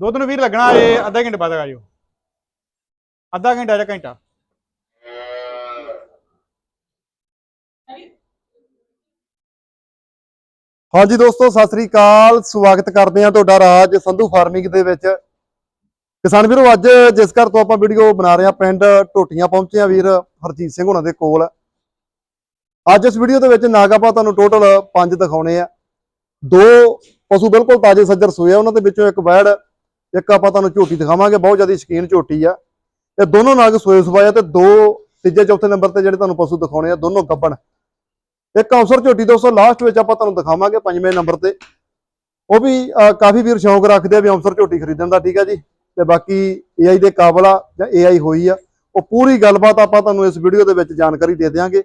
ਦੁੱਧ ਨੂੰ ਵੀਰ ਲੱਗਣਾ ਇਹ ਅੱਧਾ ਘੰਟੇ ਬਾਅਦ ਆ ਜਾਓ ਅੱਧਾ ਘੰਟਾ ਜਾਂ ਘੰਟਾ। ਹਾਂਜੀ ਦੋਸਤੋ, ਸਤਿ ਸ੍ਰੀ ਅਕਾਲ। ਸਵਾਗਤ ਕਰਦੇ ਹਾਂ ਤੁਹਾਡਾ ਰਾਜ ਸੰਧੂ ਫਾਰਮਿੰਗ ਦੇ ਵਿੱਚ। ਕਿਸਾਨ ਵੀਰੋ, ਅੱਜ ਜਿਸ ਘਰ ਤੋਂ ਆਪਾਂ ਵੀਡੀਓ ਬਣਾ ਰਹੇ ਹਾਂ, ਪਿੰਡ ਟੋਟੀਆਂ ਪਹੁੰਚੇ ਆ ਵੀਰ ਹਰਜੀਤ ਸਿੰਘ ਹੁਣਾਂ ਦੇ ਕੋਲ। ਅੱਜ ਇਸ ਵੀਡੀਓ ਦੇ ਵਿੱਚ ਨਾਗ ਆਪਾਂ ਤੁਹਾਨੂੰ ਟੋਟਲ ਪੰਜ ਦਿਖਾਉਣੇ ਆ। ਦੋ ਪਸ਼ੂ ਬਿਲਕੁਲ ਤਾਜ਼ੇ ਸੱਜਰ ਸੋਏ ਆ, ਉਹਨਾਂ ਦੇ ਵਿੱਚੋਂ ਇੱਕ ਵੈੜ ਇੱਕ ਆਪਾਂ ਤੁਹਾਨੂੰ ਝੋਟੀ ਦਿਖਾਵਾਂਗੇ, ਬਹੁਤ ਜ਼ਿਆਦਾ ਸ਼ਕੀਨ ਝੋਟੀ ਆ। ਇਹ ਦੋਨੋਂ ਨਾਗ ਸੋਏ ਸਵਾਏ ਆ ਤੇ ਦੋ ਤੀਜੇ ਚੌਥੇ ਨੰਬਰ ਤੇ ਜਿਹੜੇ ਤੁਹਾਨੂੰ ਪਸ਼ੂ ਦਿਖਾਉਣੇ ਆ, ਦੋਨੋਂ ਗੱਬਣ। ਇੱਕ ਅਵਸਰ ਝੋਟੀ ਦੋਸਤੋ ਲਾਸਟ ਵਿੱਚ ਆਪਾਂ ਤੁਹਾਨੂੰ ਦਿਖਾਵਾਂਗੇ ਪੰਜਵੇਂ ਨੰਬਰ ਤੇ। ਉਹ ਵੀ ਕਾਫੀ ਵੀਰ ਸ਼ੌਂਕ ਰੱਖਦੇ ਆ ਵੀ ਅਵਸਰ ਝੋਟੀ ਖਰੀਦਣ ਦਾ, ਠੀਕ ਆ ਜੀ? ਤੇ ਬਾਕੀ AI ਦੇ ਕਾਬਲ ਆ, ਜਾਂ AI ਹੋਈ ਆ, ਉਹ ਪੂਰੀ ਗੱਲਬਾਤ ਆਪਾਂ ਤੁਹਾਨੂੰ ਇਸ ਵੀਡੀਓ ਦੇ ਵਿੱਚ ਜਾਣਕਾਰੀ ਦੇ ਦਿਆਂਗੇ।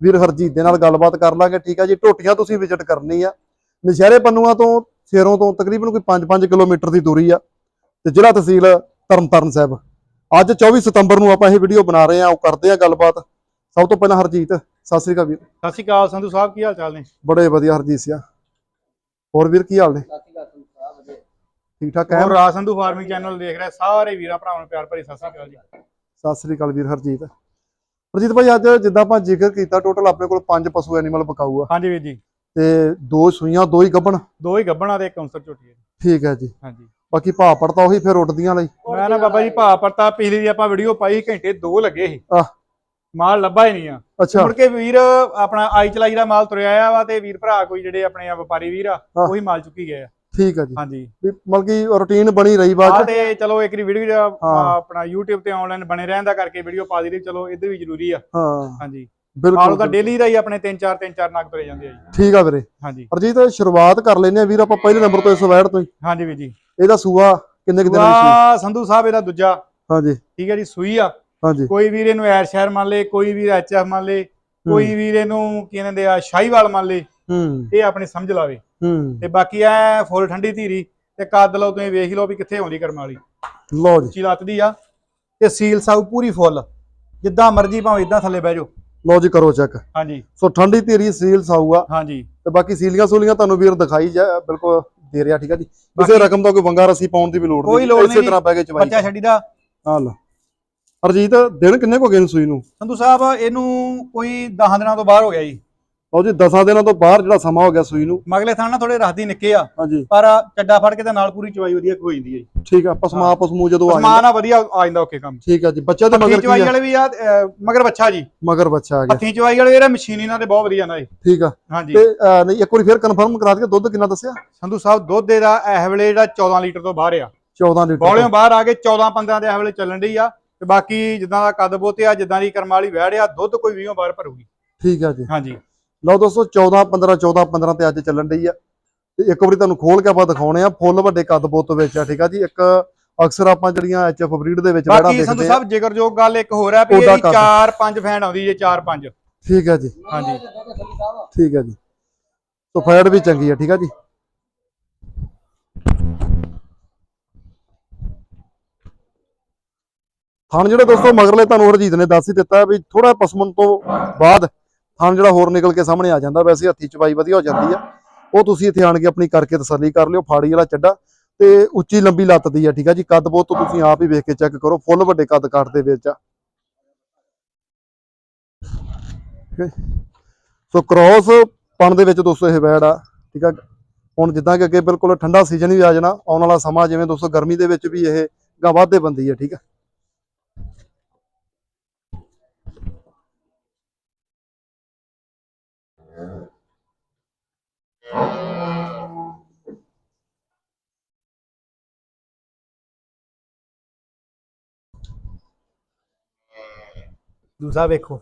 ਵੀਰ ਹਰਜੀਤ ਦੇ ਨਾਲ ਗੱਲਬਾਤ ਕਰ ਲਾਂਗੇ, ਠੀਕ ਆ ਜੀ? ਟੋਟੀਆਂ ਤੁਸੀਂ ਵਿਜ਼ਿਟ ਕਰਨੀ ਆ ਨਸ਼ਹਿਰੇ ਪੰਨੂਆਂ ਤੋਂ, ਸੇਰੋਂ ਤੋਂ ਤਕਰੀਬਨ ਕੋਈ 5-5 ਕਿਲੋਮੀਟਰ ਦੀ ਦੂਰੀ ਆ। ਤੇ ਜ਼ਿਲ੍ਹਾ ਤਹਿਸੀਲ ਤਰਨਤਾਰਨ ਸਾਹਿਬ। ਅੱਜ 24 ਸਤੰਬਰ ਨੂੰ ਆਪਾਂ ਇਹ ਵੀਡੀਓ ਬਣਾ ਰਹੇ ਆ ਉਹ ਕਰਦੇ ਆ ਗੱਲਬਾਤ। ਸਭ ਤੋਂ ਪਹਿਲਾਂ ਹਰਜੀਤ ਸਤਿ ਸ੍ਰੀ ਅਕਾਲ ਵੀਰ। ਸਤਿ ਸ਼੍ਰੀ ਅਕਾਲ ਸੰਧੂ ਸਾਹਿਬ ਕੀ ਹਾਲ ਚਾਲ ਨੇ? ਬੜੇ ਵਧੀਆ ਹਰਜੀਤ ਸਿਆ। ਹੋਰ ਵੀਰ ਕੀ ਹਾਲ ਨੇ? ਠੀਕ ਠਾਕ ਹੈ? ਹੋਰ ਸੰਧੂ ਫਾਰਮਿੰਗ ਚੈਨਲ ਦੇਖ ਰਹੇ ਸਾਰੇ ਵੀਰਾਂ ਭਰਾਵਾਂ ਨੂੰ ਪਿਆਰ ਭਰੀ ਸਤਿ ਸ਼੍ਰੀ ਅਕਾਲ ਜੀ। ਸਤਿ ਸ੍ਰੀ ਅਕਾਲ ਵੀਰ ਹਰਜੀਤ। ਹਰਜੀਤ ਭਾਈ ਅੱਜ ਜਿੱਦਾਂ ਆਪਾਂ ਜ਼ਿਕਰ ਕੀਤਾ ਟੋਟਲ ਆਪਣੇ ਕੋਲ ਪੰਜ ਪਸ਼ੂ ਐਨੀਮਲ ਬਕਾਊ ਆ ਹਾਂਜੀ ਵੀਰ ਜੀ। ਤੇ ਦੋ ਸੂਈਆਂ ਦੋ ਹੀ ਗੱਭਣ। ਦੋ ਹੀ ਗੱਬਣਾ ਤੇ ਇੱਕ ਅੰਸਰ ਝੋਟੀ ਹੈ ਠੀਕ ਹੈ ਜੀ। ਹਾਂਜੀ। ਬਾਕੀ ਭਾਅ ਪੜਤਾ ਉਹੀ ਫਿਰ ਉੱਡਦੀਆਂ ਲਈ। ਮੈਂ ਨਾ ਬਾਬਾ ਜੀ ਭਾ ਪਰਤਾ ਪਿਛਲੀ ਦੀ ਆਪਾਂ ਵੀਡੀਓ ਪਾਈ ਘੰਟੇ ਦੋ ਲੱਗੇ ਸੀ। ਆਹ। ਮਾਲ ਲੱਭਾ ਹੀ ਨਹੀਂ ਆ। ਅੱਛਾ। ਮੁੜ ਕੇ ਵੀਰ ਆਪਣਾ ਆਈ ਚਲਾਈ ਦਾ ਮਾਲ ਤੁਰਿਆ ਆ ਵਾ ਤੇ ਵੀਰ ਭਰਾ ਕੋਈ ਜਿਹੜੇ ਆਪਣੇ ਆ ਵਪਾਰੀ ਵੀਰ ਆ। ਉਹੀ ਮਾਲ ਚੁੱਕੀ ਗਏ ਆ। ਠੀਕ ਹੈ ਜੀ। ਹਾਂਜੀ। ਵੀ ਮਤਲਬ ਕਿ ਰੁਟੀਨ ਬਣੀ ਰਹੀ ਆ ਬਾਅਦ ਚ। ਤੇ ਚਲੋ ਇੱਕ ਵੀਡੀਓ ਹਾਂ। ਆਪਣਾ YouTube ਤੇ ਆਨਲਾਈਨ ਬਣੇ ਰਹਿਣ ਦਾ ਕਰਕੇ ਵੀਡੀਓ ਪਾ ਦੀ ਚਲੋ ਇੱਧਰ ਵੀ ਜ਼ਰੂਰੀ ਆ। ਹਾਂ। ਹਾਂਜੀ। ਮਾਲ ਬਿਲਕੁਲ। ਉਹਦਾ ਡੇਲੀ ਦਾ ਹੀ ਆਪਣੇ 3-4 3-4 ਨਗ ਤੁਰੇ ਜਾਂਦੇ ਆ ਜੀ। ਠੀਕ ਆ ਵੀਰੇ। ਹਾਂਜੀ। ਹਰਜੀਤ ਸ਼ੁਰੂਆਤ ਕਰ ਲੈਨੇ ਆ ਵੀਰ ਆਪਾਂ ਪਹਿਲੇ ਨੰਬਰ ਤੋਂ ਇਸ ਵੈੜ ਤੋਂ ਹੀ। ਹਾਂਜੀ ਵੀਰ ਜੀ। ਇਹਦਾ ਸੂਆ ਕਿੰਨੇ ਕਿ ਦਿਨਾਂ ਵਾਹ ਸੰਧੂ ਸਾਹਿਬ ਇਹਦਾ ਦੂਜਾ। ਹਾਂਜੀ। ਠੀਕ ਹੈ ਜੀ ਸੂਈ ਆ। ਹਾਂਜੀ। ਕੋਈ ਵੀਰ ਇਹਨੂੰ ਐਰ ਸ਼ਹਿਰ ਮੰਨ ਲੇ ਕੋਈ ਵੀਰ ਐਚਐਫ ਮੰਨ ਲੇ ਕੋਈ ਵੀਰ ਇਹਨੂੰ ਕੀ ਕਹਿੰਦੇ ਆ ਸ਼ਾਹੀਵਾਲ ਮੰਨ ਲੇ ਹੂੰ। ਇਹ ਆਪਣੀ ਸਮਝ ਲਾਵੇ। ਹੂੰ। ਤੇ ਬਾਕੀ ਐ ਫੁੱਲ ਠੰਡੀ ਧੀਰੀ ਤੇ ਕੱਦ ਲਓ ਤੁਸੀਂ ਵੇਖ ਲਓ ਵੀ ਕਿੱਥੇ ਆਉਂਦੀ ਕਰਮ ਵਾਲੀ। ਲਓ ਜੀ। ਉੱਚੀ ਲੱਤ ਦੀ ਆ। ਤੇ ਸੀਲ ਸਾਊ ਪੂਰੀ ਫੁੱਲ। ਜਿੱਦਾਂ ਮਰਜ਼ੀ ਭਾਵੇਂ ਇਦਾਂ ਥੱਲੇ ਬਹਿ ਜਾਓ। ਲਓ ਜੀ ਕਰੋ ਚੈੱਕ। ਹਾਂਜੀ। ਸੋ ਠੰਡੀ ਧੀਰੀ ਸੀਲ ਸਾਊ ਆ। ਹਾਂਜੀ। ਤੇ ਬਾਕੀ ਸੀਲੀਆਂ ਸੂਲੀਆਂ ਤੁਹਾਨੂੰ ਵੀਰ ਦਿਖਾਈ ਜਾ ਬਿਲਕੁਲ ਦੇ ਰਿਹਾ ਠੀਕ ਆ ਜੀ। ਕਿਸੇ ਰਕਮ ਦਾ ਕੋਈ ਵੰਗਾ ਰਸੀ ਪਾਉਣ ਦੀ ਵੀ ਲੋੜ ਨਹੀਂ। ਇਸੇ ਤਰ੍ਹਾਂ ਪੈ ਕੇ ਚਵਾਈ ਬੱਚਾ ਛੱਡੀ ਦਾ। ਹਾਂ ਲਓ ਹਰਜੀਤ ਦਿਨ ਕਿੰਨੇ ਕੋ ਗਏ ਸੂਈ ਨੂੰ? ਸੰਧੂ ਸਾਹਿਬ ਇਹਨੂੰ ਕੋਈ 10 ਦਿਨਾਂ ਤੋਂ ਬਾਹਰ ਹੋ ਗਿਆ ਜੀ। ਲਓ ਜੀ 10 ਦਿਨਾਂ ਤੋਂ ਬਾਹਰ ਜਿਹੜਾ ਸਮਾਂ ਹੋ ਗਿਆ ਸੂਈ ਨੂੰ। ਮਗਲੇ ਥਾਂ ਨਾਲ ਥੋੜੇ ਰੱਖਦੀ ਨਿੱਕੇ ਆ ਹਾਂਜੀ। ਪਰ ਚੱਡਾ ਫੜ ਕੇ ਤੇ ਨਾਲ ਪੂਰੀ ਚਵਾਈ ਵਧੀਆ ਹੋ ਜਾਂਦੀ ਹੈ ਜੀ। ਠੀਕ ਆ ਪਸਮਾ ਪਸਮੂ ਜਦੋਂ ਆ ਜਾਂਦਾ। ਆ ਵਧੀਆ ਆ ਜਾਂਦਾ ਓਕੇ ਕੰਮ। ਠੀਕ ਆ ਜੀ ਬੱਚਾ ਤੇ ਮਗਰ ਚਵਾਈ ਵਾਲੇ ਵੀ ਆ ਮਗਰ ਬੱਚਾ ਜੀ। ਮਗਰ ਬੱਚਾ ਆ ਗਿਆ। ਹੱਥੀ ਚਵਾਈ ਵਾਲੇ ਇਹਦਾ ਮਸ਼ੀਨੀ ਨਾਲ ਤੇ ਬਹੁਤ ਵਧੀਆ ਨਾ। ਜੀ ਠੀਕ ਆ। ਹਾਂਜੀ। ਤੇ ਨਹੀਂ ਇੱਕ ਵਾਰੀ ਫੇਰ ਕਨਫਰਮ ਕਰਾ ਦਈਏ ਦੁੱਧ ਕਿੰਨਾ ਦੱਸਿਆ? ਸੰਧੂ ਸਾਹਿਬ ਦੁੱਧ ਇਹਦਾ ਇਹ ਵੇਲੇ ਜਿਹੜਾ 14 ਲੀਟਰ ਤੋਂ ਬਾਹਰ ਆ। 14 ਲੀਟਰ ਬੌਲਿਓਂ ਬਾਹਰ ਆ ਕੇ 14 15 ਦੇ ਇਹ ਵੇਲੇ ਚੱਲਣ ਡਈ ਆ। ਤੇ ਬਾਕੀ ਜਿੱਦਾਂ ਦਾ ਕੱਦ ਬੋਤੇ ਆ ਜਿੱਦਾਂ ਦੀ ਕਰਮ ਵਾਲੀ ਵਹਿੜ ਆ ਦੁੱਧ ਕੋਈ 20 ਬਾਹਰ ਭਰੂਗੀ। ਠੀਕ ਆ ਜੀ। ਹਾਂਜੀ। ਲਓ ਦੋਸਤੋ 14 15 14 15 ਤੇ ਅੱਜ ਚੱਲਣ ਡਈ ਆ। ਤੇ ਇੱਕ ਵਾਰੀ ਤੁਹਾਨੂੰ ਖੋਲ ਕੇ ਆਪਾਂ ਦਿਖਾਉਣੇ ਆ ਫੁੱਲ ਵੱਡੇ ਕੱਦ ਬੋਤ ਵਿੱਚ ਆ ਠੀਕ ਆ ਜੀ? ਇੱਕ ਅਕਸਰ ਆਪਾਂ ਜਿਹੜੀਆਂ ਐਚਐਫ ਬਰੀਡ ਦੇ ਵਿੱਚ ਬਾਕੀ ਸੰਧੂ ਦੇਖਦੇ ਆ। ਸਾਹਿਬ ਜ਼ਿਕਰਯੋਗ ਗੱਲ ਇੱਕ ਹੋਰ ਆ ਵੀ ਇਹਦੀ ਕੱਦ। 4 5 ਫੈਨ ਆਉਂਦੀ ਜੇ 4 5 ਠੀਕ ਆ ਜੀ। ਹਾਂਜੀ। ਠੀਕ ਆ ਜੀ। ਸੋ ਫੈਟ ਵੀ ਚੰਗੀ ਆ ਠੀਕ ਆ ਜੀ? ਥਣ ਜਿਹੜੇ ਦੋਸਤੋ ਮਗਰਲੇ ਤੁਹਾਨੂੰ ਹਰਜੀਤ ਨੇ ਦੱਸ ਹੀ ਦਿੱਤਾ ਵੀ ਥੋੜਾ ਪਸਮਨ ਤੋਂ ਬਾਅਦ ਥਣ ਜਿਹੜਾ ਹੋਰ ਨਿਕਲ ਕੇ ਸਾਹਮਣੇ ਆ ਜਾਂਦਾ, ਵੈਸੇ ਹੱਥੀ ਚਵਾਈ ਵਧੀਆ ਹੋ ਜਾਂਦੀ ਆ। ਉਹ ਤੁਸੀਂ ਇੱਥੇ ਆਣ ਕੇ ਆਪਣੀ ਕਰਕੇ ਤਸੱਲੀ ਕਰ ਲਿਓ, ਫਾੜੀ ਵਾਲਾ ਚੱਡਾ ਤੇ ਉੱਚੀ ਲੰਬੀ ਲੱਤ ਦੀ ਆ, ਠੀਕ ਆ ਜੀ। ਕੱਦ ਬਹੁਤ ਤੁਸੀਂ ਆਪ ਹੀ ਵੇਖ ਕੇ ਚੈੱਕ ਕਰੋ, ਫੁੱਲ ਵੱਡੇ ਕੱਦ ਕਾਟ ਦੇ ਵਿੱਚ ਆ। ਸੋ ਕ੍ਰੋਸ ਪਣ ਦੇ ਵਿੱਚ ਦੋਸਤੋ ਇਹ ਵੈੜ ਆ, ਠੀਕ ਆ। ਹੁਣ ਜਿੱਦਾਂ ਕਿ ਅੱਗੇ ਬਿਲਕੁਲ ਠੰਡਾ ਸੀਜ਼ਨ ਵੀ ਆ ਜਾਣਾ, ਆਉਣ ਵਾਲਾ ਸਮਾਂ, ਜਿਵੇਂ ਦੋਸਤੋ ਗਰਮੀ ਦੇ ਵਿੱਚ ਵੀ ਇਹ ਗਾਂ ਵਾਧੇ ਬੰਦੀ ਹੈ ਠੀਕ ਆ। ਦੂਸਰਾ ਵੇਖੋ।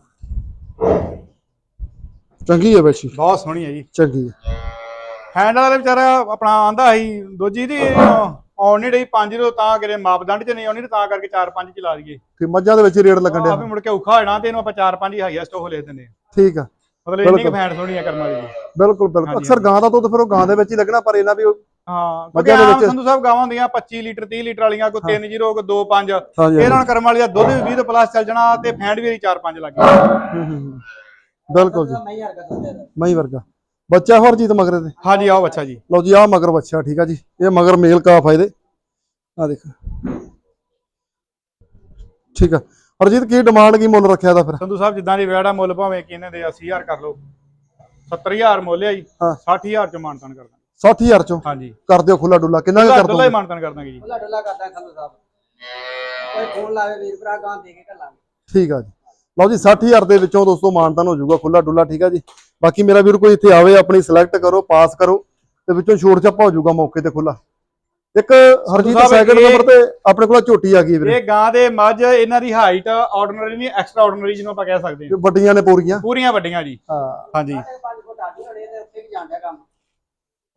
ਚੰਗੀ ਹੈ ਬੱਚੀ ਬਹੁਤ ਸੋਹਣੀ ਹੈ ਜੀ। ਚੰਗੀ ਹੈ। ਹੈਂਡ ਵਾਲਾ ਵਿਚਾਰਾ ਆਪਣਾ ਆਂਦਾ ਸੀ ਦੋਜੀ ਦੀ ਆਉਣ ਨਹੀਂ ਰਹੀ ਪੰਜ ਤੋਂ ਤਾਂ ਕਿਤੇ ਮਾਪਦੰਡ ਚ ਨਹੀਂ ਆਉਣੀ ਤੇ ਕਰਕੇ 4-5 ਚਲਾ ਦਈਏ। ਤੇ ਮੱਝਾਂ ਦੇ ਵਿੱਚ ਰੇਡ ਲੱਗਣ ਆਪੇ ਡਿਆ ਮੁੜ ਕੇ ਔਖਾ ਹੋਣਾ ਤੇ ਇਹਨੂੰ ਆਪਾਂ 4-5 ਹੀ ਹਾਈਐਸਟ ਉਹ ਲਿਖ ਦਿੰਦੇ ਆ ਠੀਕ ਆ। ਮਤਲਬ ਇੰਨੀ ਕੁ। ਫੈਂਟ ਸੋਹਣੀ ਆ ਕਰਮਾਂ ਦੀ। ਜੀ। ਬਿਲਕੁਲ। ਬਿਲਕੁਲ ਅਕਸਰ ਗਾਂ ਦਾ ਦੁੱਧ ਫਿਰ ਉਹ ਗਾਂ ਦੇ ਵਿੱਚ ਹੀ ਲੱਗਣਾ ਪਰ ਇਹਨਾਂ ਵੀ ਹਾਂ ਮੱਝਾਂ ਦੇ ਵਿੱਚ- ਸੰਧੂ ਸਾਹਿਬ ਗਾਵਾਂ ਹੁੰਦੀਆਂ 25 ਲੀਟਰ 30 ਲੀਟਰ ਵਾਲੀਆਂ ਕੋਈ 3 0 ਕੋਈ 2 5 ਹਾਂਜੀ ਇਹਨਾਂ ਨਾਲ ਕਰਮ ਵਾਲੀ ਦਾ ਦੁੱਧ ਵੀ 20 ਤੋਂ ਪਲੱਸ ਚੱਲ ਜਾਣਾ ਤੇ ਫੈਂਟ ਵੀ 4-5 ਲੱਗ ਗਈ। ਹੂੰ, ਹੂੰ, ਹੂੰ। ਬਿਲਕੁਲ ਜੀ। ਮਈ ਵਰਗਾ ਬੱਚਾ ਹੋਰ ਜੀਤ ਮਗਰ ਦੇ ਹਾਂਜੀ ਆਓ ਅੱਛਾ ਜੀ। ਲਓ ਜੀ ਆਹ ਮਗਰ ਬੱਚਾ ਠੀਕ ਆ ਜੀ। ਇਹ ਮਗਰ ਮੇਲ ਕਾਫ ਆ ਇਹਦੇ। ਆ ਦੇਖ। ਠੀਕ ਆ। ਹਰਜੀਤ ਕੀ ਡਿਮਾਂਡ ਕੀ ਮੁੱਲ ਰੱਖਿਆ ਦਾ ਫਿਰ? ਸੰਧੂ ਸਾਹਿਬ ਜਿੱਦਾਂ ਦੀ ਵਿਆੜਾ ਮੁੱਲ ਭਾਵੇਂ ਕਿ ਇਹਨਾਂ ਦੇ 80000 ਕਰ ਲਓ। 70000 ਮੁੱਲ ਆ ਜੀ ਹਾਂ। 60000 ਚ ਮਾਨਤਨ ਕਰ ਦਾਂਗੇ। 60000 ਚੋਂ? ਹਾਂਜੀ। ਕਰ ਦਿਓ ਖੁੱਲਾ ਡੁੱਲਾ ਕਿੰਨਾ ਕੁ ਕਰ ਡੁੱਲਾ ਹੀ ਦੋ ਮਾਨਤਨ ਕਰ ਦਾਂਗੇ ਜੀ। ਖੁੱਲਾ ਡੁੱਲਾ ਕਰਦਾ ਸੰਧੂ ਸਾਹਿਬ। ਕੋਈ ਫੋਨ ਲਾਵੇ ਵੀਰ ਭਰਾ ਗਾਂ ਦੇ ਕੇ ਘੱਲਾਂਗੇ। ਠੀਕ ਆ ਜੀ। ਲਓ ਜੀ 60000 ਦੇ ਵਿੱਚੋਂ ਦੋਸਤੋ ਮਾਨਤਾਨ ਹੋ ਜਾਊਗਾ ਖੁੱਲਾ ਡੁੱਲਾ ਠੀਕ ਆ ਜੀ। ਬਾਕੀ ਮੇਰਾ ਵੀਰ ਕੋਈ ਇੱਥੇ ਆਵੇ ਆਪਣੀ ਸਿਲੈਕਟ ਕਰੋ ਪਾਸ ਕਰੋ ਤੇ ਵਿੱਚੋਂ ਛੋਟ ਚੱਪਾ ਹੋ ਜਾਊਗਾ ਮੌਕੇ ਤੇ ਖੁੱਲਾ ਇੱਕ ਹਰਜੀਤ ਸੈਕਿੰਡ ਨੰਬਰ ਤੇ ਆਪਣੇ ਕੋਲ ਝੋਟੀ ਆ ਗਈ ਵੀਰੇ। ਇਹ ਗਾਂ ਦੇ ਮੱਝ ਇਹਨਾਂ ਦੀ ਹਾਈਟ ਆਰਡੀਨਰੀ ਨਹੀਂ ਐਕਸਟਰਾ ਆਰਡੀਨਰੀ ਜਿਹਨੂੰ ਆਪਾਂ ਕਹਿ ਸਕਦੇ ਹਾਂ। ਵੱਡੀਆਂ ਨੇ ਪੂਰੀਆਂ। ਪੂਰੀਆਂ ਵੱਡੀਆਂ ਜੀ। ਹਾਂ। ਹਾਂਜੀ।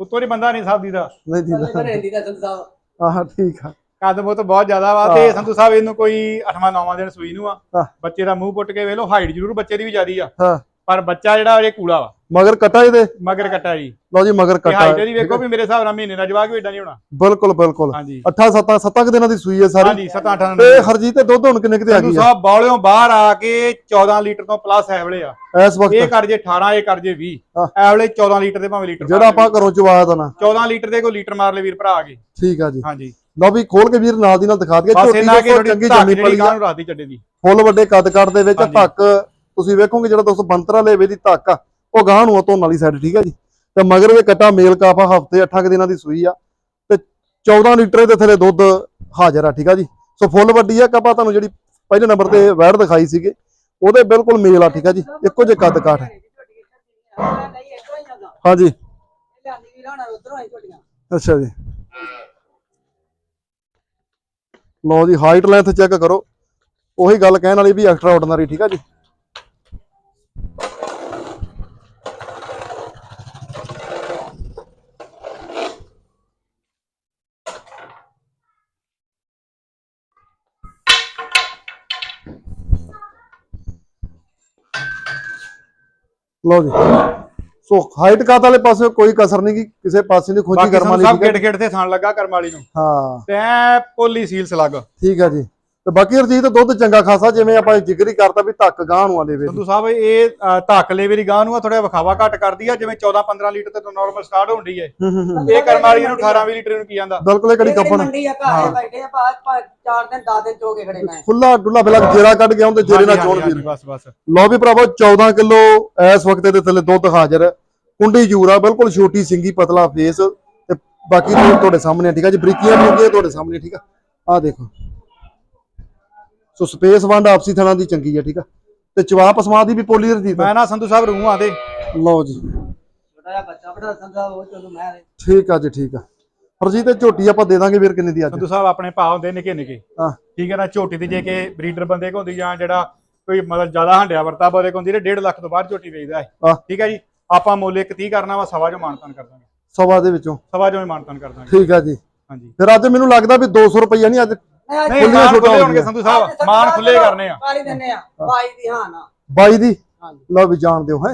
ਉੱਤੋਂ ਨਹੀਂ ਬੰਦਾ ਨਹੀਂ ਸਾਹਿਬ ਦੀ ਦਾ। ਨਹੀਂ ਦਾ ਸਾਹਿਬ। ਆਹ ਠੀਕ ਆ। ਕਦਮ ਉਹ ਤੋਂ ਬਹੁਤ ਜ਼ਿਆਦਾ ਵਾ ਤੇ ਸੰਧੂ ਸਾਹਿਬ ਇਹਨੂੰ ਕੋਈ 8ਵਾਂ 9ਵਾਂ ਦਿਨ ਸੂਈ ਨੂੰ ਆ। ਬੱਚੇ ਦਾ ਮੂੰਹ ਪੁੱਟ ਕੇ ਵੇਖ ਲਓ ਹਾਈਟ ਜ਼ਰੂਰ ਬੱਚੇ ਦੀ ਵੀ ਜ਼ਿਆਦੀ ਆ। ਹਾਂ। ਪਰ ਬੱਚਾ ਜਿਹੜਾ ਇਹ ਕੂੜਾ ਵਾ। ਮਗਰ ਕਟਾ ਇਹਦੇ? ਮਗਰ ਕੱਟਾ ਜੀ। ਲਓ ਜੀ ਮਗਰ ਕਟਾ। ਹਾਈਟ ਦੀ ਵੇਖੋ ਵੀ ਮੇਰੇ ਹਿਸਾਬ ਨਾਲ ਮਹੀਨੇ ਦਾ ਜਵਾਕ ਵੀ ਏਡਾ ਨਹੀਂ ਹੋਣਾ। ਬਿਲਕੁਲ ਬਿਲਕੁਲ। ਹਾਂਜੀ। 8 7 7 ਕੁ ਦਿਨਾਂ ਦੀ ਸੂਈ ਹੈ ਸਾਰੀ। ਹਾਂਜੀ 7 8 ਤੇ ਹਰਜੀਤ ਤੇ ਦੁੱਧ ਹੁਣ ਕਿੰਨੇ ਕਿਤੇ ਆ ਗਈ ਸਾਹਿਬ ਬੌਲਿਓਂ ਬਾਹਰ ਆ ਕੇ 14 ਲੀਟਰ ਤੋਂ ਪਲੱਸ ਐਵਲੇ ਆ। ਇਸ ਇਹ ਵਕਤ ਕਰ ਜੇ 18 ਇਹ ਕਰ ਜੇ 20 ਹਾਂ। ਐਵਲੇ 14 ਲੀਟਰ ਦੇ ਭਾਵੇਂ ਲੀਟਰ ਜਿਹੜਾ ਆਪਾਂ ਘਰੋਂ ਚਵਾਇਆ ਤਾਂ ਨਾ। 14 ਲੀਟਰ ਦੇ ਕੋਈ ਲੀਟਰ ਮਾਰ ਲੈ ਵੀਰ ਭਰਾ ਆ ਗਏ ਠੀਕ ਆ ਜੀ। ਹਾਂਜੀ। ਲਓ ਵੀ ਖੋਲ ਕੇ ਵੀਰ ਨਾਲ ਦੀ ਨਾਲ ਦਿਖਾ ਦਈਏ। ਝੋਟੀ ਥੋੜੀ ਚੰਗੀ ਜੰਮੀ ਪਲੀ ਗਾਂ ਨੂੰ ਰਾਤੀ ਚੱਡੇ ਦੀ। ਫੁੱਲ ਵੱਡੇ ਕੱਦ ਕੱਦ ਦੇ ਵਿੱਚ। ਧੱਕ ਤੁਸੀਂ ਵੇਖੋਗੇ ਜਿਹੜਾ ਦੋਸਤੋ ਬੰਤਰਾ ਲੇਵੇ ਦੀ ਧੱਕ ਆ, ਉਹ ਗਾਂ ਨੂੰ ਆ ਧੋਣ ਵਾਲੀ ਸਾਈਡ ਠੀਕ ਆ ਜੀ? ਤੇ ਮਗਰ ਦੇ ਕਟਾ ਮੇਲ ਕਾਫਾ ਹਫ਼ਤੇ 8 ਕੁ ਦਿਨਾਂ ਦੀ ਸੂਈ ਆ। ਤੇ 14 ਲੀਟਰ ਦੇ ਥੱਲੇ ਦੁੱਧ ਹਾਜ਼ਰ ਆ, ਠੀਕ ਆ ਜੀ? ਸੋ ਫੁੱਲ ਵੱਡੀ ਆ ਕਪਾ ਤੁਹਾਨੂੰ ਜਿਹੜੀ ਪਹਿਲੇ ਨੰਬਰ ਤੇ ਵੈੜ ਦਿਖਾਈ ਸੀਗੇ, ਉਹਦੇ ਬਿਲਕੁਲ ਮੇਲ ਆ, ਠੀਕ ਆ ਜੀ? ਇੱਕੋ ਜਿਹੇ ਕੱਦ ਕਾਠ। ਹਾਂਜੀ। ਅੱਛਾ ਜੀ। ਲਓ ਜੀ ਹਾਈਟ ਲੈਂਥ ਚੈੱਕ ਕਰੋ। ਉਹੀ ਗੱਲ ਕਹਿਣ ਵਾਲੀ ਵੀ ਐਕਸਟਰਾ ਆਰਡੀਨਰੀ ਠੀਕ ਆ ਜੀ? ਲਓ ਜੀ। ਸੋ ਹਾਈਟ ਕਾਤ ਵਾਲੇ ਪਾਸੇ ਕੋਈ ਕਸਰ ਨਹੀਂ ਗੀ ਕਿਸੇ ਪਾਸੇ ਨਹੀਂ ਖੋਜੀ ਬਾਕੀ ਕਰਮਾ ਸਾਨੂੰ ਨਹੀਂ ਸਭ ਠੀਕ ਗਿੱਟ ਤੇ ਥਣ ਲੱਗਾ ਕਰਮ ਵਾਲੀ ਨੂੰ? ਹਾਂ। ਤੇ ਐਂ ਪੋਲੀ ਸੀਲ ਸਲੱਗ ਠੀਕ ਆ ਜੀ। ਤੇ ਬਾਕੀ ਰਜੀਤ ਦੁੱਧ ਚੰਗਾ ਖਾਸਾ ਜਿਵੇਂ ਆਪਾਂ ਜ਼ਿਕਰ ਹੀ ਕਰਤਾ ਵੀ ਧੱਕ ਗਾਂ ਨੂੰ ਆਲੇ ਵੇ ਸੰਧੂ ਸਾਹਿਬ ਇਹ ਅ, ਧੱਕ ਲੇਵੇ ਦੀ ਗਾਂ ਨੂੰ ਆ ਥੋੜਾ ਵਿਖਾਵਾ ਘੱਟ ਕਰਦੀ ਆ ਜਿਵੇਂ 14 15 ਲੀਟਰ ਤੇ ਨਾਰਮਲ ਸਟਾਰਟ ਹੁੰਦੀ ਹੈ ਹੂੰ ਹੂੰ ਹੂੰ। ਇਹ ਕਰਮ ਵਾਲੀ ਨੂੰ 18 20 ਲੀਟਰ ਨੂੰ ਕੀ ਜਾਂਦਾ ਬਿਲਕੁਲ ਇਹ ਕੜੀ ਕੱਪਣ ਮੰਡੀ ਆ ਘਾਰੇ ਬੈਠੇ ਆ ਬਾਅਦ ਪੰਜ ਚਾਰ ਦਿਨ 10 ਦਿਨ ਚੋਗੇ ਖੜੇ ਮੈਂ। ਖੁੱਲਾ ਡੁੱਲਾ ਬਿਲਾ ਜੇਰਾ ਕੱਢ ਗਿਆ ਹੁੰਦੇ ਜੇਰੇ ਨਾਲ ਹਾਂਜੀ, ਚੋਣ ਹਾਂਜੀ, ਵੀਰ ਬਸ ਬਸ। ਲਓ ਵੀ ਭਰਾਵੋ 14 ਕਿਲੋ ਇਸ ਵਕਤ ਦੇ ਥੱਲੇ ਦੁੱਧ ਹਾਜ਼ਰ। ਕੁੰਡੀ ਜੂਰਾ ਬਿਲਕੁਲ ਛੋਟੀ ਸਿੰਗੀ ਪਤਲਾ ਫੇਸ ਤੇ ਬਾਕੀ ਤੁਹਾਡੇ ਸਾਹਮਣੇ ਆ, ਠੀਕ ਆ ਜੀ? ਬਰੀਕੀਆਂ ਵੀ ਹੁੰਦੀਆਂ ਤੁਹਾਡੇ ਸਾਹਮਣੇ ਠੀਕ ਆ? ਆਹ ਦੇਖੋ। ਸੋ ਸਪੇਸ ਵੰਡ ਆਪਸੀ ਥਣਾ ਦੀ ਚੰਗੀ ਆ ਠੀਕ ਆ? ਤੇ ਚਵਾ ਪਸਮਾ ਦੀ ਵੀ ਪੋਲੀ ਰਜੀਤ ਮੈਂ ਨਾ ਸੰਧੂ ਸਾਹਿਬ ਰੂਹ ਆਦੇ ਲਓ ਜੀ। ਛੋਟਾ ਜਿਹਾ ਬੱਚਾ ਬੜਾ ਸੰਧੂ ਉਹ ਚਲੋ ਮੈਂ ਠੀਕ ਆ ਜੀ ਠੀਕ ਆ। ਹਰਜੀਤ ਤੇ ਝੋਟੀ ਆਪਾਂ ਦੇ ਦਾਂਗੇ ਵੀਰ ਕਿੰਨੇ ਦੀ ਅੱਜ? ਸੰਧੂ ਸਾਹਿਬ ਆਪਣੇ ਭਾਅ ਹੁੰਦੇ ਨਿੱਕੇ ਨਿੱਕੇ। ਹਾਂ। ਠੀਕ ਹੈ ਨਾ ਝੋਟੀ ਦੀ ਜੇ ਕਿ ਬਰੀਡਰ ਬੰਦੇ ਕੋ ਹੁੰਦੀ ਜਾਂ ਜਿਹੜਾ ਕੋਈ ਮਤਲਬ ਜ਼ਿਆਦਾ ਹੰਡਿਆ ਵਰਤਾ ਬੋਲੇ ਕੋ ਹੁੰਦੀ ਤੇ 1.5 ਲੱਖ ਤੋਂ ਬਾਅਦ ਝੋਟੀ ਵੇਚਦਾ ਹੈ। ਠੀਕ ਹੈ ਜੀ ਆਪਾਂ ਮੁੱਲ ਇੱਕ 30 ਕਰਨਾ ਵਾ ਸਵਾ ਜੋ ਮਾਨਤਨ ਕਰ ਦਾਂਗੇ। ਸਵਾ ਦੇ ਵਿੱਚੋਂ। ਸਵਾ ਜੋ ਮਾਨਤਨ ਕਰ ਦਾਂਗੇ। ਠੀਕ ਆ ਜੀ। ਹਾਂਜੀ। ਫਿਰ ਅੱਜ ਮੈਨੂੰ ਲੱਗਦਾ ਵੀ 200 ਰੁਪਈਆ ਨਹੀਂ ਅੱਜ ਨਹੀਂ ਖੁੱਲੀਆਂ ਮਾਨ ਛੋਟਾਂ ਖੁੱਲੇ ਹੋਣਗੇ ਹੁੰਦੀਆਂ। ਸੰਧੂ ਸਾਹਿਬ। ਮਾਨ ਖੁੱਲੇ ਕਰਨੇ ਆ। ਕਾਲੀ ਦਿੰਨੇ ਆ। ਬਾਈ ਦੀ ਹਾਂ ਨਾ। 22 ਦੀ? ਹਾਂਜੀ। ਲਓ ਵੀ ਜਾਣ ਦਿਓ ਹੈ।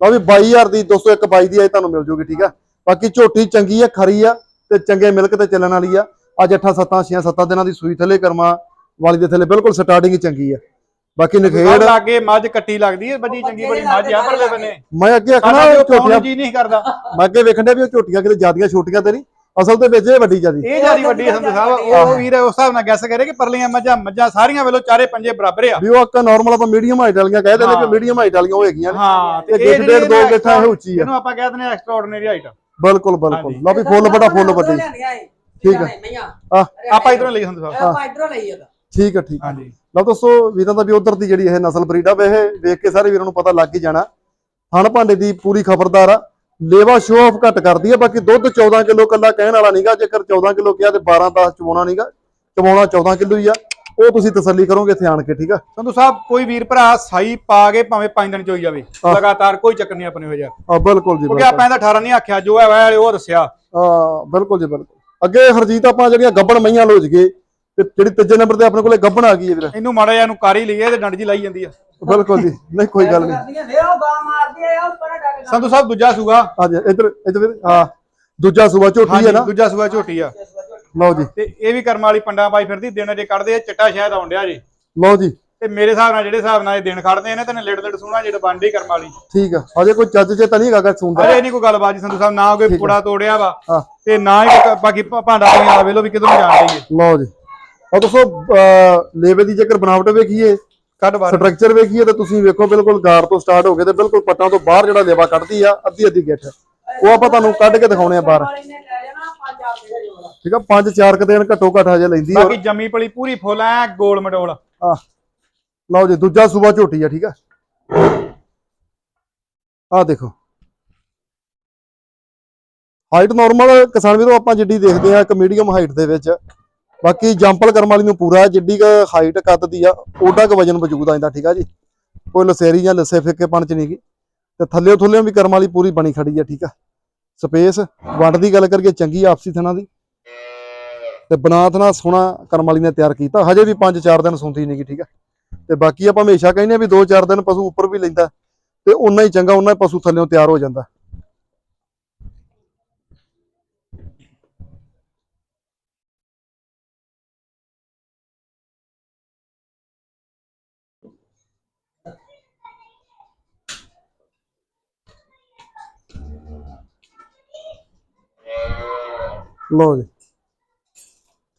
ਲਓ ਵੀ 22000 ਦੀ 201 22 ਦੀ ਅੱਜ ਤੁਹਾਨੂੰ ਮਿਲ ਜੂਗੀ ਠੀਕ ਆ? ਬਾਕੀ ਝੋਟੀ ਚੰਗੀ ਆ ਖਰੀ ਆ ਤੇ ਚੰਗੇ ਮਿਲਕ ਤੇ ਚੱਲਣ ਵਾਲੀ ਆ। ਅੱਜ 8 7 6 7 ਦਿਨਾਂ ਦੀ ਸੂਈ ਥੱਲੇ ਕਰਮਾ ਵਾਲੀ ਦੇ ਥੱਲੇ ਬਿਲਕੁਲ ਸਟਾਰਟਿੰਗ ਹੀ ਚੰਗੀ ਆ। ਬਾਕੀ ਨਖੇੜ ਲਾਗੇ ਮੱਝ ਕੱਟੀ ਲੱਗਦੀ ਹੈ ਵੱਡੀ ਚੰਗੀ ਬੜੀ ਮੱਝ ਆ ਪਰਲੇ ਬੰਨੇ। ਮੈਂ ਅੱਗੇ ਆਖਣਾ ਸਾਡਾ ਜੋ ਝੋਟੀਆਂ ਝੋਟੀਆਂ ਜੀ ਨਹੀਂ ਕਰਦਾ। ਮੈਂ ਅੱਗੇ ਵੇਖਣ ਡਿਆ ਵੀ ਉਹ ਝੋਟੀਆਂ ਕਿਤੇ ਜਿਆਦੀਆਂ ਛੋਟੀਆਂ ਤੇ ਨਹੀਂ। ਅਸਲ ਦੇ ਵਿੱਚ ਇਹ ਵੱਡੀ ਜਿਆਦੀ ਇਹ ਜਿਆਦੀ ਵੱਡੀ ਹੈ ਸੰਧੂ ਸਾਹਿਬ ਉਹ ਵੀਰ ਉਸ ਹਿਸਾਬ ਨਾਲ ਗੈਸ ਕਰੇ ਕਿ ਪਰਲੀਆਂ ਮੱਝਾਂ ਮੱਝਾਂ ਸਾਰੀਆਂ ਵੇਲੋ ਚਾਰੇ ਪੰਜੇ ਬਰਾਬਰ ਆ। ਵੀ ਉਹ ਅੱਕਾ ਨਾਰਮਲ ਆਪਾਂ ਮੀਡੀਅਮ ਹਾਈਟ ਵਾਲੀਆਂ ਕਹਿ ਦਿੰਦੇ। ਵੀ ਮੀਡੀਅਮ ਹਾਈਟ ਵਾਲੀਆਂ ਉਹ ਹੈਗੀਆਂ ਨੇ। ਹਾਂ ਇਹ ਗਿੱਟ ਡੇਢ ਦੋ ਗਿੱਠਾਂ ਇਹ ਉੱਚੀ ਆ। ਇਹਨੂੰ ਆਪਾਂ ਕਹਿ ਦਿੰਦੇ ਆ ਐਕਸਟਰਾ ਆਰਡੀਨਰੀ ਹਾਈਟ ਬਿਲਕੁਲ। ਬਿਲਕੁਲ। ਲਓ ਵੀ ਫੁੱਲ ਬੜਾ ਫੁੱਲ ਵੱਡੀ ਠੀਕ ਠੀਕ ਆ। ਆਪਾਂ ਇਧਰੋਂ ਲਈ ਸੰਧੂ ਸਾਹਿਬ। ਆਪਾਂ ਇਧਰੋਂ ਲਈ ਉਹਦਾ ਠੀਕ ਆ ਠੀਕ ਆ। ਹਾਂਜੀ। ਲਓ ਦੋਸਤੋ ਵੀਰਾਂ ਦਾ ਵੀ ਉਧਰ ਦੀ ਜਿਹੜੀ ਇਹ ਨਸਲ ਬਰੀਡ ਆ ਵੇ ਇਹ ਵੇਖ ਕੇ ਸਾਰੇ ਵੀਰਾਂ ਨੂੰ ਪਤਾ ਲੱਗ ਹੀ ਜਾਣਾ। ਹਣ ਭਾਂਡੇ ਦੀ ਪੂਰੀ ਖਬਰਦਾਰ ਆ। ਲੇਵਾ ਸ਼ੋ ਆਫ ਘੱਟ ਕਰਦੀ ਆ ਬਾਕੀ ਦੁੱਧ 14 ਕਿਲੋ ਕੱਲਾ ਕਹਿਣ ਵਾਲਾ ਨਹੀਂਗਾ ਜੇਕਰ 14 ਕਿਲੋ ਕਿਹਾ ਤੇ 12 10 ਚਵਾਉਣਾ ਨਹੀਂਗਾ ਚਵਾਉਣਾ 14 ਕਿਲੋ ਹੀ ਆ ਉਹ ਤੁਸੀਂ ਤਸੱਲੀ ਕਰੋਗੇ ਇੱਥੇ ਆਣ ਕੇ ਠੀਕ ਆ? ਸੰਧੂ ਸਾਹਿਬ ਕੋਈ ਵੀਰ ਭਰਾ ਸਾਈ ਪਾ ਕੇ ਭਾਵੇਂ 5 ਦਿਨ ਚ ਹੋਈ ਜਾਵੇ ਹਾਂ। ਲਗਾਤਾਰ ਕੋਈ ਚੱਕਰ ਨਹੀਂ ਆਪਣੇ ਹੋ ਜਾ ਆ ਬਿਲਕੁਲ ਜੀ ਕਿਉਂਕਿ ਆਪਾਂ ਇਹਦਾ 18 ਨਹੀਂ ਆਖਿਆ ਜੋ ਹੈ ਉਹ ਦੱਸਿਆ। ਆ ਬਿਲਕੁਲ ਜੀ ਬਿਲਕੁਲ। ਅੱਗੇ ਹਰਜੀਤ ਆਪਾਂ ਜਿਹੜੀਆਂ ਗੱਬਣ ਮਈਆਂ ਲੋਜ ਗਏ ਤੇ ਜਿਹੜੀ ਤੀਜੇ ਨੰਬਰ ਤੇ ਆਪਣੇ ਕੋਲੇ ਗੱਬਣ ਆ ਗਈ ਹੈ ਵੀਰ। ਇਹਨੂੰ ਮਾੜਾ ਜਿਹਾ ਨੂੰ ਕਰ ਹੀ ਲਈਏ ਤੇ ਡੰਡ ਜੀ ਲਾਈ ਜਾਂਦੀ ਆ। ਬਿਲਕੁਲ ਜੀ ਨਹੀਂ ਕੋਈ ਗੱਲ ਨਹੀਂ। ਕਰਦੀਆਂ ਫੇਰ ਉਹ ਗਾਂ ਮਾਰਦੀ ਆ ਉਹ ਪਰਾਂ ਡੱਕ ਸੰਧੂ ਸਾਹਿਬ ਦੂਜਾ ਸੂਗਾ ਹਾਂਜੀ ਇੱਧਰ ਇੱਧਰ ਆ ਦੂਜਾ ਸੂਆ ਝੋਟੀ ਹੈ ਨਾ। ਦੂਜਾ ਸੂਆ ਝੋਟੀ ਆ। ਲਓ ਜੀ। ਤੇ ਇਹ ਵੀ ਕਰਮ ਵਾਲੀ ਪੰਡਾ ਪਾਈ ਫਿਰਦੀ ਦਿਨ ਜੇ ਕੱਢਦੇ ਆ ਚਿੱਟਾ ਸ਼ਹਿਦ ਆਉਣ ਡਿਆ ਜੀ। ਲਓ ਜੀ। ਤੇ ਮੇਰੇ ਹਿਸਾਬ ਨਾਲ ਜਿਹੜੇ ਹਿਸਾਬ ਨਾਲ ਇਹ ਦਿਨ ਖੜਦੇ ਨੇ ਤੇ ਨੇ ਲਿੜ ਲਿੜ ਸੋਹਣਾ ਜਿਹੜਾ ਬਣਦੀ ਕਰਮ ਵਾਲੀ। ਠੀਕ ਆ ਹਜੇ ਕੋਈ ਚੱਜ ਚ ਤਾਂ ਨਹੀਂ ਹੈਗਾ ਸੁਣਦਾ। ਅਰੇ ਨਹੀਂ ਕੋਈ ਗੱਲਬਾਤ ਜੀ ਸੰਧੂ ਸਾਹਿਬ ਨਾ ਕੋਈ ਪੁੜਾ ਤੋੜਿਆ ਵਾ ਹਾਂ। ਤੇ ਨਾ ਹੀ ਬਾਕੀ ਭਾਂਡਾ ਤੁਸੀਂ ਆ ਵੇਲੋ ਵੀ ਕਿਧਰੋਂ ਜਾਣ ਡਈ ਹੈ। ਲਓ ਜੀ। ਆ ਦੋਸਤੋ ਲੇਵੇ ਦੀ ਜੇਕਰ ਬਣਾਵਟ ਵੇਖੀਏ ਕੱਢ ਬਾਹਰ। ਸਟਰਕਚਰ ਵੇਖੀਏ ਤਾਂ ਤੁਸੀਂ ਵੇਖੋ ਬਿਲਕੁਲ ਗਾਰ ਤੋਂ ਸਟਾਰਟ ਹੋ ਕੇ ਤੇ ਬਿਲਕੁਲ ਪੱਟਾਂ ਤੋਂ ਬਾਹਰ ਜਿਹੜਾ ਲੇਵਾ ਕੱਢਦੀ ਆ ਅੱਧੀ ਅੱਧੀ ਗਿੱਠ। ਉਹ ਆਪਾਂ ਤੁਹਾਨੂੰ ਕੱਢ ਕੇ ਦਿਖਾਉਣੇ ਆ ਬਾਹਰ। ਠੀਕ ਆ ਪੰਜ ਚਾਰ ਕੁ ਦਿਨ ਘੱਟੋ ਘੱਟ ਹਜੇ ਲੈਂਦੀ ਆ। ਬਾਕੀ ਜੰਮੀ ਪਲੀ ਪੂਰੀ ਫੁੱਲ ਐ ਗੋਲ ਮਟੋਲ ਆ ਲਓ ਜੀ ਦੂਜਾ ਸੂਬਾ ਝੋਟੀ ਆ ਠੀਕ ਆ। ਆ ਦੇਖੋ। ਹਾਈਟ ਨਾਰਮਲ ਕਿਸਾਨ ਵੀਰੋ ਆਪਾਂ ਜਿੱਡੀ ਦੇਖਦੇ ਆ ਇੱਕ ਮੀਡੀਅਮ ਹਾਈਟ ਦੇ ਵਿੱਚ। ਬਾਕੀ ਜੰਪਲ ਕਰਮ ਵਾਲੀ ਨੂੰ ਪੂਰਾ ਜਿੱਡੀ ਕ ਹਾਈਟ ਕੱਦ ਦੀ ਆ ਓਡਾ ਕ ਵਜਨ ਵਜੂਦ ਆਂਦਾ ਠੀਕ ਆ ਜੀ? ਕੋਈ ਲਸੇਰੀ ਜਾਂ ਲਸੇ ਫਿੱਕੇ ਪਣ ਚ ਨਹੀਂਗੀ ਤੇ ਥੱਲੇ ਥੱਲੇ ਵੀ ਕਰਮ ਵਾਲੀ ਪੂਰੀ ਬਣੀ ਖੜੀ ਆ, ਠੀਕ ਆ? ਸਪੇਸ ਵੰਡ ਦੀ ਗੱਲ ਕਰੀਏ, ਚੰਗੀ ਆਪਸੀ ਥਣਾ ਦੀ। ਤੇ ਬਨਾਤ ਨਾਲ ਸੋਹਣਾ ਕਰਮ ਵਾਲੀ ਨੇ ਤਿਆਰ ਕੀਤਾ, ਹਜੇ ਵੀ 5-4 ਦਿਨ ਸੁੰਦੀ ਨਹੀਂਗੀ ਠੀਕ ਆ? ਤੇ ਬਾਕੀ ਆਪਾਂ ਹਮੇਸ਼ਾ ਕਹਿੰਦੇ ਆ ਵੀ 2-4 ਦਿਨ ਪਸ਼ੂ ਉੱਪਰ ਵੀ ਲੈਂਦਾ, ਤੇ ਉਨਾ ਹੀ ਚੰਗਾ ਉਨਾ ਹੀ ਪਸ਼ੂ ਥੱਲੇੋਂ ਤਿਆਰ ਹੋ ਜਾਂਦਾ। ਲਓ ਜੀ।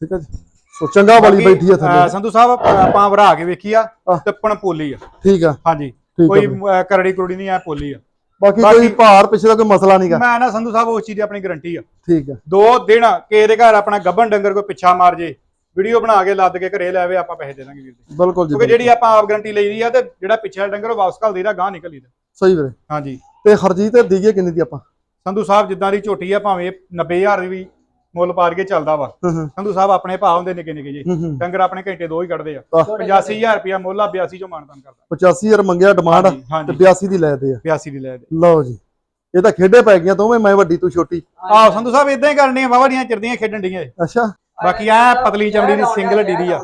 ਠੀਕ ਹੈ ਜੀ। ਸੋ ਚੰਗਾ ਵਾਲੀ ਬੈਠੀ ਆ ਅਹ, ਥੱਲੇ ਸੰਧੂ ਸਾਹਿਬ ਆਪਾਂ ਵਰਾ ਕੇ ਵੇਖੀ ਆ ਆਹ। ਤੇ ਪਣ ਪੋਲੀ ਆ। ਠੀਕ ਆ। ਹਾਂਜੀ। ਠੀਕ ਕੋਈ ਆ। ਅਹ, ਕਰੜੀ ਕੁਰੜੀ ਨਹੀਂ ਆ ਪੋਲੀ ਆ। ਬਾਕੀ ਬਾਕੀ- ਕੋਈ ਭਾਰ ਪਿੱਛੇ ਦਾ ਕੋਈ ਮਸਲਾ ਨਹੀਂਗਾ ਮੈਂ ਨਾ ਸੰਧੂ ਸਾਹਿਬ ਉਸ ਚੀਜ਼ ਦੀ ਆਪਣੀ ਗਾਰੰਟੀ ਆ। ਠੀਕ ਆ। ਦੋ ਦਿਨ ਕਿਸੇ ਦੇ ਘਰ ਆਪਣਾ ਗੱਬਨ ਡੰਗਰ ਕੋਈ ਪਿੱਛਾ ਮਾਰ ਜੇ ਵੀਡੀਓ ਬਣਾ ਕੇ ਲੱਦ ਕੇ ਘਰੇ ਲੈ ਆਵੇ ਆਪਾਂ ਪੈਸੇ ਦੇ ਦਾਂਗੇ ਵੀਰ ਦੇ ਬਿਲਕੁਲ ਜੀ ਕਿਉਂਕਿ ਜਿਹੜੀ ਆਪਾਂ ਆਪ ਗਾਰੰਟੀ ਲਈ ਦੀ ਆ ਤੇ ਜਿਹੜਾ ਪਿੱਛੇ ਵਾਲਾ ਡੰਗਰ ਉਹ ਵਾਪਸ ਘੱਲ ਦੇਦਾ ਗਾਂ ਨਿਕਲ ਦੇਦਾ ਸਹੀ ਵੀਰੇ। ਹਾਂਜੀ। ਤੇ ਹਰਜੀਤ ਦੀਏ ਕਿੰਨੀ ਦੀ ਆਪਾਂ? ਸੰਧੂ ਸਾਹਿਬ ਜਿੱਦਾਂ ਦੀ ਝੋਟੀ ਆ ਭਾਵੇਂ 90000 ਦੀ ਵੀ ਮੁੱਲ ਪਾਰ ਕੇ ਚੱਲਦਾ ਵਾ। ਸੰਧੂ ਸਾਹਿਬ ਆਪਣੇ ਭਾਅ ਹੁੰਦੇ ਨਿੱਕੇ ਨਿੱਕੇ ਜੀ ਡੰਗਰ ਆਪਣੇ ਘੰਟੇ ਦੋ ਹੀ ਕੱਢਦੇ ਆ। ਆਹ। 85000 ਰੁਪਿਆ ਮੁੱਲ ਆ 82 ਚੋਂ ਮਾਨਤਾਨ ਕਰਦਾ। 85000 ਮੰਗਿਆ ਡਿਮਾਂਡ ਤੇ ਹਾਂਜੀ 82 ਦੀ ਲੈ ਦੇ ਆ। 82 ਦੀ ਲੈ ਦੇ। ਲਓ ਜੀ। ਇਹ ਤਾਂ ਖੇਡੇ ਪੈ ਗਈਆਂ ਦੋਵੇਂ ਮੈਂ ਵੱਡੀ ਤੂੰ ਛੋਟੀ। ਆਹ ਸੰਧੂ ਸਾਹਿਬ ਇਦਾਂ ਹੀ ਕਰਨੀ ਆ ਵਾਵਾ ਦੀਆਂ ਚਿਰਦੀਆਂ ਖੇਡਣ ਡੀਆਂ। ਅੱਛਾ। ਬਾਕੀ ਐ ਪਤਲੀ ਚਮੜੀ ਦੀ ਸਿੰਗਲ ਦੀ ਆ।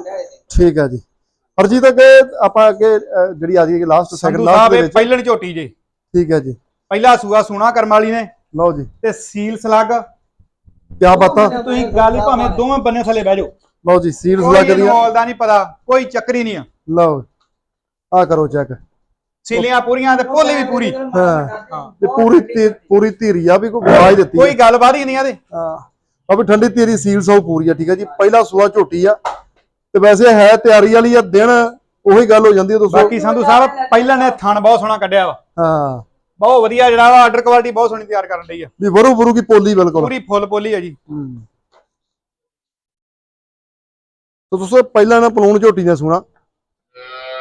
ਠੀਕ ਆ ਜੀ। ਹਰਜੀਤ ਅੱਗੇ ਆਪਾਂ ਅੱਗੇ ਜਿਹੜੀ ਆ ਗਈ ਲਾਸਟ ਸੈਕਿੰਡ ਸੰਧੂ ਲਾਸਟ ਸਾਹਿਬ ਦੇ ਵਿੱਚ। ਪਹਿਲਣ ਝੋਟੀ ਜੇ। ਠੀਕ ਹੈ ਜੀ। ਪਹਿਲਾ ਸੂਆ ਸੋਨਾ ਕਰਮ ਵਾਲੀ ਨੇ ਲਓ ਜੀ। ਤੇ ਸੀਲ ਸਲੱਗ। ਕੀ ਬਾਤਾਂ ਤੁਸੀਂ ਗੱਲ ਹੀ ਭਾਵੇਂ ਦੋਵੇਂ ਬੰਨੇ ਥੱਲੇ ਬਹਿ ਜਾਓ। ਲਓ ਜੀ ਸੀਲਸ ਕੋਈ ਲੱਗ ਰਹੀਆਂ। ਮੋਲ ਦਾ ਨਹੀਂ ਪਤਾ ਕੋਈ ਚੱਕਰੀ ਨਹੀਂ ਆ। ਲਓ ਆ ਕਰੋ ਚੈੱਕ ਸੀਲੀਆਂ ਪੂਰੀਆਂ ਤੇ ਪੋਲੀ ਵੀ ਪੂਰੀ। ਹਾਂ ਤੇ ਪੂਰੀ ਧੀ- ਪੂਰੀ ਧੀਰੀ ਆ ਵੀ ਕੋਈ ਆਵਾਜ਼ ਦਿੱਤੀ ਕੋਈ ਗੱਲਬਾਤ ਹੀ ਨਹੀਂ ਆ ਤੇ ਹਾਂ। ਆ ਵੀ ਠੰਡੀ ਧੀਰੀ ਸੀਲ ਸੌ ਪੂਰੀ ਆ ਠੀਕ ਹੈ ਜੀ। ਪਹਿਲਾ ਸੂਆ ਝੋਟੀ ਆ। ਤੇ ਵੈਸੇ ਹੈ ਤਿਆਰੀ ਵਾਲੀ ਆ ਦਿਨ ਉਹੀ ਗੱਲ ਹੋ ਜਾਂਦੀ ਹੈ ਦੋਸਤੋ। ਬਾਕੀ ਸੰਧੂ ਸਾਹਿਬ ਪਹਿਲਾਂ ਨੇ ਥਣ ਬਹੁਤ ਸੋਹਣਾ ਕੱਢਿਆ ਵਾ। ਹਾਂ। ਬਹੁਤ ਵਧੀਆ ਜਿਹੜਾ ਵਾ ਆਰਡਰ ਕੁਆਲਿਟੀ ਬਹੁਤ ਸੋਹਣੀ ਤਿਆਰ ਕਰਨ ਲਈ ਆ। ਵੀ ਵਰੂ ਵਰੂ ਕੀ ਪੋਲੀ ਬਿਲਕੁਲ। ਪੂਰੀ ਫੁੱਲ ਪੋਲੀ ਆ ਜੀ। ਹੂੰ। ਤਾਂ ਦੋਸਤੋ ਪਹਿਲਾਂ ਨਾ ਪਲੂਣ ਝੋਟੀ ਨੇ ਸੁਣਾ।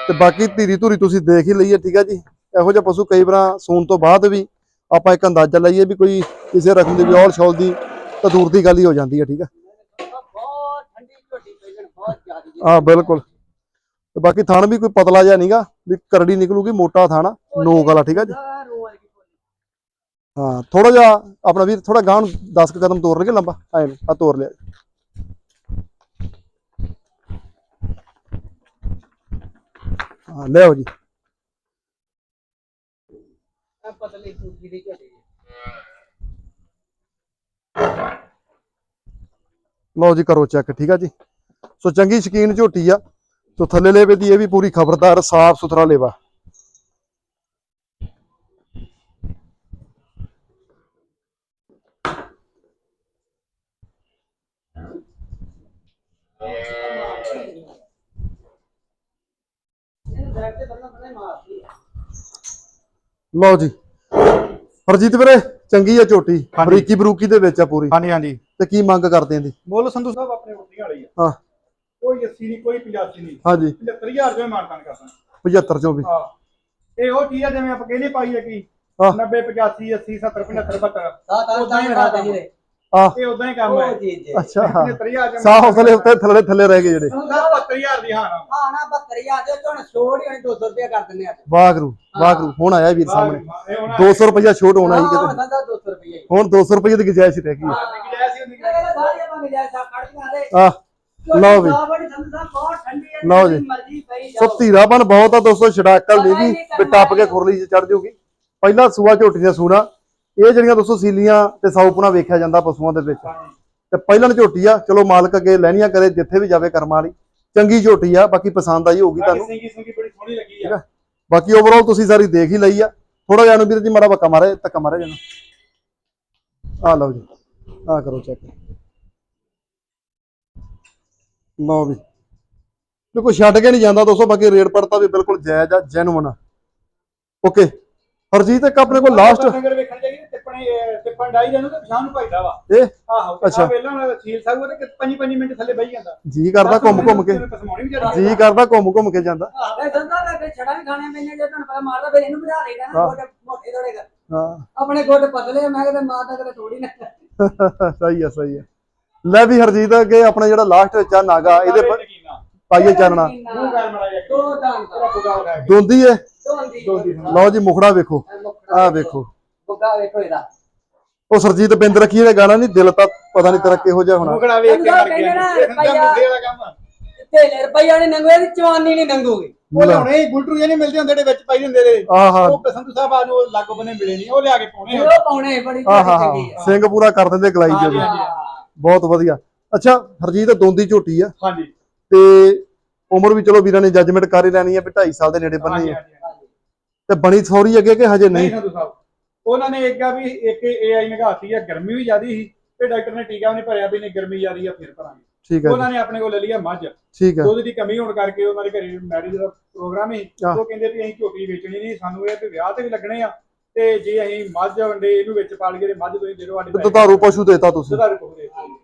ਤੇ ਬਾਕੀ ਧੀਰੀ ਧੂਰੀ ਤੁਸੀਂ ਦੇਖ ਹੀ ਲਈਏ ਠੀਕ ਹੈ ਜੀ? ਇਹੋ ਜਿਹਾ ਪਸ਼ੂ ਕਈ ਵਾਰ ਸੂਣ ਤੋਂ ਬਾਅਦ ਵੀ ਆਪਾਂ ਇੱਕ ਅੰਦਾਜ਼ਾ ਲਈਏ ਵੀ ਕੋਈ ਕਿਸੇ ਰਕਮ ਦੀ ਵੀ ਔਲ ਛੌਲ ਦੀ ਤਾਂ ਦੂਰ ਦੀ ਗੱਲ ਹੀ ਹੋ ਜਾਂਦੀ ਹੈ ਠੀਕ ਹੈ ਬਹੁਤ ਠੰਡੀ ਝੋਟੀ ਪਹਿਲਣ ਬਹੁਤ ਜ਼ਿਆਦੀ ਜੀ ਹਾਂ ਬਿਲਕੁਲ। ਤੇ ਬਾਕੀ ਥਣ ਵੀ ਕੋਈ ਪਤਲਾ ਜਿਹਾ ਨਹੀਂਗਾ ਵੀ ਕਰੜੀ ਨਿਕਲੂਗੀ ਮੋਟਾ ਥਣ ਆ, ਨੋਕ ਵਾਲਾ ਠੀਕ ਹੈ ਜੀ? ਹਾਂ ਥੋੜਾ ਜਿਹਾ ਆਪਣਾ ਵੀਰ ਥੋੜਾ ਗਾਂ 10 ਕਦਮ ਤੋਰ ਲਗੇ ਲੰਬਾ ਐ ਆ ਤੋਰ ਲਿਆ। ਹਾਂ ਲਿਆਓ ਜੀ। ਇਹ ਪਤਲੀ ਸੂਜੀ ਦੀ ਝੋਟੀ ਜੀ ਲਓ ਜੀ ਕਰੋ ਚੈੱਕ ਠੀਕ ਆ ਜੀ? ਸੋ ਚੰਗੀ ਸ਼ਕੀਨ ਝੋਟੀ ਆ। ਸੋ ਥੱਲੇ ਲੇਵੇ ਦੀ ਇਹ ਵੀ ਪੂਰੀ ਖਬਰਦਾਰ ਸਾਫ਼ ਸੁਥਰਾ ਲੇਵਾ ਇਹਨੂੰ ਬੈਠ ਤੇ ਬੰਦਾ ਬੰਦਾ ਮਾਰਦੀ ਹੈ ਲਓ ਜੀ। ਹਰਜੀਤ ਵੀਰੇ ਚੰਗੀ ਆ ਝੋਟੀ। ਹਾਂਜੀ। ਬਰੀਕੀ ਬਰੂਕੀ ਦੇ ਵਿੱਚ ਆ ਪੂਰੀ। ਹਾਂਜੀ ਹਾਂਜੀ। ਤੇ ਕੀ ਮੰਗ ਕਰਦੇ ਆਂ ਦੀ ਮੁੱਲ ਸੰਧੂ ਸਾਹਿਬ ਆਪਣੇ ਉੱਤੇ ਵਾਲੀ ਆ। ਹਾਂ। ਕੋਈ 80 ਨਹੀਂ ਕੋਈ 85 ਨਹੀਂ। ਹਾਂਜੀ। 75000 ਰੁਪਏ ਮਾਨਤਾਨ ਕਰਦਾ। 75 ਚੋਂ ਵੀ ਹਾਂ। ਇਹ ਉਹ ਚੀਜ਼ ਆ ਜਿਵੇਂ ਆਪਾਂ ਕਹਿੰਦੇ ਪਾਈ ਆ ਕਿ ਹਾਂ। 90 85 80 70 75 72 ਤਾਂ ਤਾਂ ਤਾਂ ਮੇਰਾ ਦੇ ਜੀ ਆ। ਇਹ ਉਦਾਂ ਹੀ ਕੰਮ ਹੈ। ਉਹ ਚੀਜ਼ ਜੀ। ਅੱਛਾ। 75000 ਸਾਹ ਹੌਸਲੇ ਉੱਤੇ ਥੱਲੇ ਥੱਲੇ ਰਹਿ ਗਏ ਜਿਹੜੇ। 72000 ਦੀ ਹਾਂ ਹਾਂ ਨਾ 72000 ਦੇ ਤੁਹਾਨੂੰ ਛੋੜ ਹੀ ਹੋਣੀ 200 ਰੁਪਏ ਕਰ ਦਿੰਨੇ ਆ। ਵਾਗਰੂ ਵਾਗਰੂ ਹੁਣ ਆਇਆ ਵੀਰ ਸਾਹਮਣੇ। ਇਹ ਹੁਣ 200 ਰੁਪਇਆ ਛੋਟ ਹੋਣਾ ਹੀ ਹਾਂ ਕਿਤੇ। ਬੰਦਾ 200 ਰੁਪਏ ਹੀ। ਹੁਣ 200 ਰੁਪਏ ਦੀ ਗੁਜਾਇਸ਼ ਰਹਿ ਗਈ। ਦੇ ਆ ਲਓ ਵੀ। ਬੜੀ ਸੰਦਾ ਬਹੁਤ ਠੰਡੀ ਹੈ ਲਓ ਜੀ। ਜਿੰਨੀ ਮਰਜ਼ੀ ਪਈ ਸੋ ਜਾਓ ਧੀਰਾਪਨ ਬਹੁਤ ਆ ਦੋਸਤੋ ਛੜਾਕਲ ਨਹੀਂ ਵੀ ਵੀ ਟੱਪ ਕੇ ਖੁਰਲੀ 'ਚ ਚੜ ਜਾਊਗੀ ਪਹਿਲਾ ਸੂਆ ਝੋਟੀ ਦਾ ਸੂਣਾ ਇਹ ਜਿਹੜੀਆਂ ਦੋਸਤੋ ਸੀਲੀਆਂ ਤੇ ਸਾਊਪਣਾ ਵੇਖਿਆ ਜਾਂਦਾ ਪਸ਼ੂਆਂ ਦੇ ਵਿੱਚ ਤੇ ਪਹਿਲਾਂ ਝੋਟੀ ਆ ਚਲੋ ਮਾਲਕ ਅੱਗੇ ਲੈਣੀਆਂ ਕਰੇ ਜਿੱਥੇ ਵੀ ਜਾਵੇ ਕਰਮਾਂ ਵਾਲੀ। ਚੰਗੀ ਝੋਟੀ ਆ ਬਾਕੀ ਪਸੰਦ ਆਈ ਹੋਊਗੀ ਤੁਹਾਨੂੰ। ਸਿੰਗੀ ਸਿੰਗੀ ਬੜੀ ਸੋਹਣੀ ਲੱਗੀ ਠੀਕ ਆ? ਬਾਕੀ ਓਵਰਆਲ ਤੁਸੀਂ ਸਾਰੀ ਦੇਖ ਹੀ ਲਈ ਆ। ਥੋੜਾ ਜਿਹਾ ਨੂੰ ਵੀਰ ਜੀ ਮਾੜਾ ਬੱਕਾ ਮਾਰੇ ਧੱਕਾ ਮਾਰੇ ਜਣਾ ਆ ਲਓ ਜੀ ਆ ਕਰੋ ਚੈੱਕ ਲਓ ਵੀ। ਦੇਖੋ ਛੱਡ ਕੇ ਨਹੀਂ ਜਾਂਦਾ ਦੋਸਤੋ ਬਾਕੀ ਰੇਟ ਪੜਤਾ ਵੀ ਬਿਲਕੁਲ ਜਾਇਜ਼ ਆ ਜੈਨੂਨ ਆ। ਓਕੇ ਹਰਜੀਤ ਇੱਕ ਆਪਣੇ ਕੋਲ ਲਾਸਟ ਨਗਰ ਵੇਖਣ ਜਾਈਏ ਟਿੱਪਣੀ ਅਹ, ਟਿੱਪਣ ਡਾਈ ਜਾਨੂੰ ਤੇ ਪਛਾਣ ਨੂੰ ਭਾਈਦਾ ਵਾ। ਇਹ? ਆਹੋ ਅੱਛਾ। ਅੱਛਾ ਪਹਿਲਾਂ ਸੀਲ ਸਾਹਿਬ ਉਹਦੇ 5 5 ਮਿੰਟ ਥੱਲੇ ਬਹਿ ਜਾਂਦਾ। ਜੀ ਕਰਦਾ ਘੁੰਮ ਘੁੰਮ ਕੇ। ਜੀ ਕਰਦਾ ਘੁੰਮ ਘੁੰਮ ਕੇ ਜਾਂਦਾ। ਇਹ ਸੰਦਾ ਦਾ ਕਿ ਛੜਾ ਵੀ ਖਾਣੇ ਪੈਣੇ ਜੇ ਤੁਹਾਨੂੰ ਪਤਾ ਮਾਰਦਾ ਫਿਰ ਇਹਨੂੰ ਬੁਝਾ ਲੇਗਾ ਨਾ ਹਾਂ। ਗੋਡੇ ਮੋਟੇ ਥੋੜੇ ਹਾਂ। ਆਪਣੇ ਗੋਡੇ ਪਤਲੇ ਮੈਂ ਕਿਤੇ ਮਾਰਦਾ ਕਦੇ ਥੋੜੀ ਨਾ ਸਹੀ ਆ ਸਹੀ ਆ। ਲੈ ਵੀ ਹਰਜੀਤ ਅੱਗੇ ਆਪਣਾ ਜਿਹੜਾ ਲਾਸਟ ਵਿੱਚ ਆ ਨਾਗਾ ਇਹਦੇ ਪਰ ਪਾਈਏ ਚਾਨਣਾ। ਮੂੰਹ ਕਰ ਮੜਾ ਜਾ ਦੋ ਦਾਨ ਤੇਰਾ ਪੁਗਾ ਹੋ ਗਿਆ ਦੋਂਦੀ ਹੈ। ਲਓ ਜੀ ਮੁਖੜਾ ਵੇਖੋ। ਆ ਵੇਖੋ। ਬੁੱਗਾ ਵੇਖੋ ਇਹਦਾ। ਉਹ ਸਰਜੀਤ ਬਿੰਦ ਰੱਖੀ ਇਹਦਾ ਗਾਣਾ ਨਹੀਂ ਦਿਲ ਤਾਂ ਪਤਾ ਨਹੀਂ ਤੇਰਾ ਕਿਹੋ ਜਿਹਾ ਹੋਣਾ। ਮੁਗੜਾ ਵੇਖ ਕੇ ਮਰ ਗਿਆ। ਕਹਿੰਦੇ ਨਾ, ਇਹ ਸੰਦਾ ਭਈਆ। ਮੁੰਡੇ ਵਾਲਾ ਕੰਮ ਤੇ ਰੁਪਈਆ ਨਹੀਂ ਨੰਗੂ ਇਹਦੀ ਚਵਾਨੀ ਨਹੀਂ ਨੰਗੂਗੀ। ਉਹ ਲਾਉਣੇ ਗੁਲਟਰੂ ਜਿਹੇ ਨਹੀਂ ਮਿਲਦੇ ਹੁੰਦੇ ਜਿਹੜੇ ਵਿੱਚ ਪਾਈ ਹੁੰਦੇ ਨੇ। ਉਹ ਸੰਧੂ ਸਾਹਿਬ ਆ ਨੂੰ ਲਾਗੋ ਬਨੇ ਮਿਲੇ ਨਹੀਂ ਉਹ ਲਿਆ ਕੇ ਪਾਉਣੇ ਉਹ ਪਾਉਣੇ ਬੜੀ ਚੰਗੀ ਆ। ਸਿੰਘ ਪੂਰਾ ਕਰ ਦਿੰਦੇ ਗਲਾਈ ਹਾਂਜੀ। ਬਹੁਤ ਵਧੀਆ। ਅੱਛਾ ਹਰਜੀਤ ਦੋਂਦੀ ਝੋਟੀ ਆ। ਹਾਂਜੀ। ਤੇ ਉਮਰ ਵੀ ਚਲੋ ਵੀਰਾਂ ਨੇ ਜੱਜਮੈਂਟ ਕਰ ਹੀ ਲੈਣੀ ਆ ਵੀ 2.5 ਸਾਲ ਦੇ ਨੇੜੇ ਬੰਨੀ ਆ। ਤੇ ਬਣੀ ਸੌਰੀ ਅੱਗੇ ਕਿ ਹਜੇ ਨਹੀਂ? ਨਹੀਂ ਸੰਧੂ ਸਾਹਿਬ। ਉਹਨਾਂ ਨੇ ਇੱਕ ਆ ਵੀ ਇੱਕ ਏਆਈ ਨਗਾਤੀ ਆ ਗਰਮੀ ਵੀ ਜ਼ਿਆਦੀ ਸੀ ਤੇ ਡਾਕਟਰ ਨੇ ਟੀਕਾ ਵੀ ਨਹੀਂ ਭਰਿਆ ਵੀ ਨਹੀਂ ਗਰਮੀ ਜ਼ਿਆਦੀ ਆ ਫਿਰ ਭਰਾਂਗੇ। ਠੀਕ ਹੈ ਉਹਨਾਂ ਨੇ ਆਪਣੇ ਕੋਲ ਲੈ ਲਿਆ ਮੱਝ। ਠੀਕ ਹੈ ਦੁੱਧ ਦੀ ਕਮੀ ਹੋਣ ਕਰਕੇ ਉਹਨਾਂ ਦੇ ਘਰੇ ਮੈਰਿਜ ਦਾ ਪ੍ਰੋਗਰਾਮ ਆਹ। ਉਹ ਕਹਿੰਦੇ ਵੀ ਅਸੀਂ ਝੋਟੀ ਵੇਚਣੀ ਨਹੀਂ ਸਾਨੂੰ ਇਹ ਵੀ ਵਿਆਹ ਤੇ ਵੀ ਲੱਗਣੇ ਆ ਤੇ ਜੇ ਅਸੀਂ ਮੱਝ ਵੰਡੇ ਇਹਨੂੰ ਵਿੱਚ ਪਾਲ ਕੇ ਤੇ ਮੱਝ ਤੁਸੀਂ ਦੇ ਦਿਓ ਸਾਡੇ ਤੇ ਦੁਧਾਰੂ ਪਸ਼ੂ ਦੇਤਾ ਤੁਸੀਂ। ਦੁਧਾਰੂ।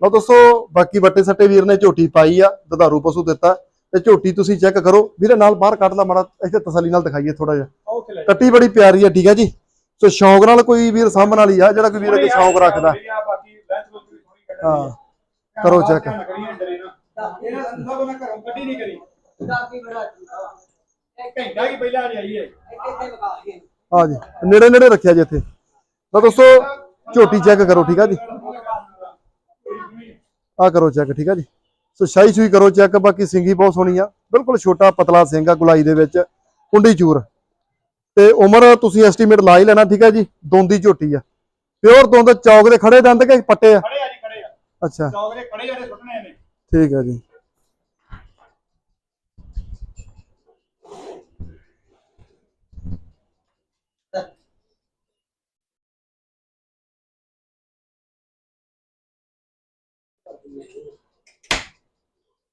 ਲਓ ਦੋਸਤੋ ਬਾਕੀ ਵੱਟੇ ਸੱਟੇ ਵੀਰ ਨੇ ਝੋਟੀ ਪਾਈ ਆ ਦੁਧਾਰੂ ਪਸ਼ੂ ਦਿੱਤਾ। ਤੇ ਝੋਟੀ ਤੁਸੀਂ ਚੈੱਕ ਕਰੋ। ਵੀਰੇ ਨਾਲ ਬਾਹਰ ਕੱਢ ਲਾ ਮਾੜਾ ਇੱਥੇ ਤਸੱਲੀ ਨਾਲ ਦਿਖਾਈਏ ਥੋੜਾ ਜਿਹਾ। ਕੱਟੀ ਬੜੀ ਪਿਆਰੀ ਆ ਠੀਕ ਆ ਜੀ? ਸੋ ਸ਼ੌਂਕ ਨਾਲ ਕੋਈ ਵੀਰ ਸਾਹਮਣ ਵਾਲੀ ਆ ਜਿਹੜਾ ਕੋਈ ਵੀਰ ਅੱਗੇ ਸ਼ੌਂਕ ਰੱਖਦਾ। ਹਾਂ। ਕਰੋ ਨਾ। ਇਹਨਾਂ ਘਰੋਂ ਕੱਢੀ ਨਹੀਂ ਕਰੀ। ਦਾਦੀ ਬੜਾ ਘੰਟਾ ਪਹਿਲਾਂ ਜੀ ਨੇੜੇ ਨੇੜੇ ਰੱਖਿਆ ਜੀ ਇੱਥੇ। ਤਾਂ ਦੋਸਤੋ ਝੋਟੀ ਚੈੱਕ ਕਰੋ ਠੀਕ ਆ ਜੀ? ਆ ਕਰੋ ਚੈੱਕ ਠੀਕ ਆ ਜੀ? ਸੋ ਸ਼ਾਈ ਸ਼ੂਈ ਕਰੋ ਚੈੱਕ ਬਾਕੀ ਸਿੰਗੀ ਬਹੁਤ ਸੋਹਣੀ ਆ। ਬਿਲਕੁਲ ਛੋਟਾ ਪਤਲਾ ਸਿੰਘ ਆ ਗੁਲਾਈ ਦੇ ਵਿੱਚ। ਕੁੰਡੀ ਚੂਰ। ਤੇ ਉਮਰ ਤੁਸੀਂ ਐਸਟੀਮੇਟ ਲਾ ਹੀ ਲੈਣਾ ਠੀਕ ਆ ਜੀ? ਦੋਂਦੀ ਝੋਟੀ ਆ। ਪਿਓਰ ਦੁੰਦ ਚੌਕ ਦੇ ਖੜੇ ਦੰਦ ਕਿ ਪੱਟੇ ਆ? ਖੜੇ ਆ ਜੀ ਖੜੇ ਆ। ਅੱਛਾ। ਚੌਕ ਦੇ ਖੜੇ ਜਿਹੜੇ ਸੁੱਟਣੇ ਨੇ। ਠੀਕ ਆ ਜੀ।